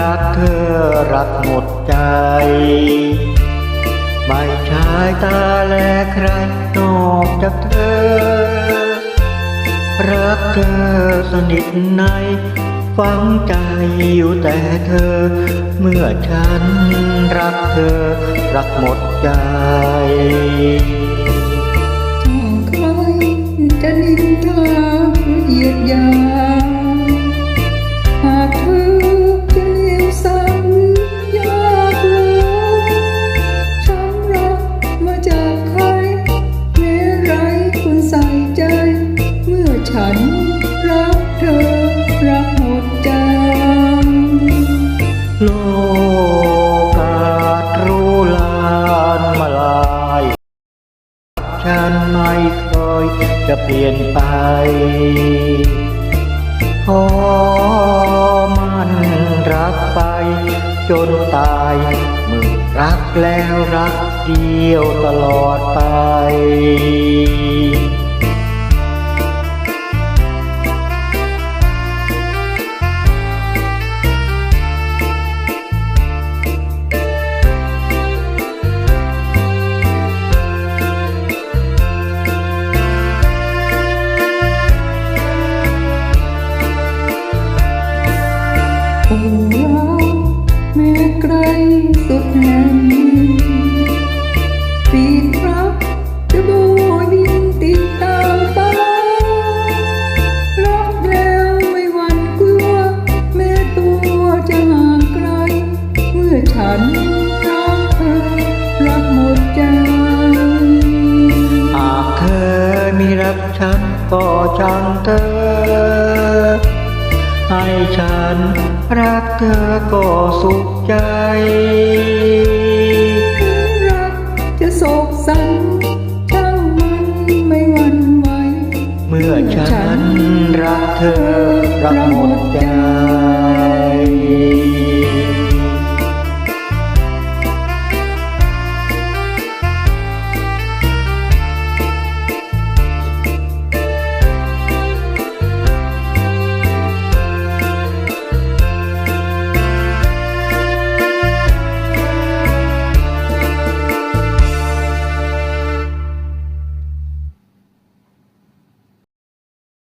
รักเธอรักหมดใจ ไม่ชายตาแลใครนอกจากเธอ รักเธอสนิทใน ฝังใจอยู่แต่เธอ เมื่อฉันรักเธอ รักหมดใจจ้องใครจะนินทาเหยียดยาม ฉันรักเธอรักหมดใจโลกาดรู้ลานมาลายฉันไม่เคยจะเปลี่ยนไปขอมันรักไป จนตายมื่อรักแล้วรักเดียวตลอดไป ม้ไกลสุดแห่งปีกรักจะโบยบินติดตามฟ้ารักแล้วไม่หวั่นกลัว แม้ตัวจะห่างไกล เมื่อฉันรักเธอรักหมดใจหากเธอมีรักฉันก็ช่างเธอ ให้ฉันรักเธอก็สุขใจ รักจะโศกสันช่างมันไม่หวั่นไหว เมื่อฉันรักเธอรักหมด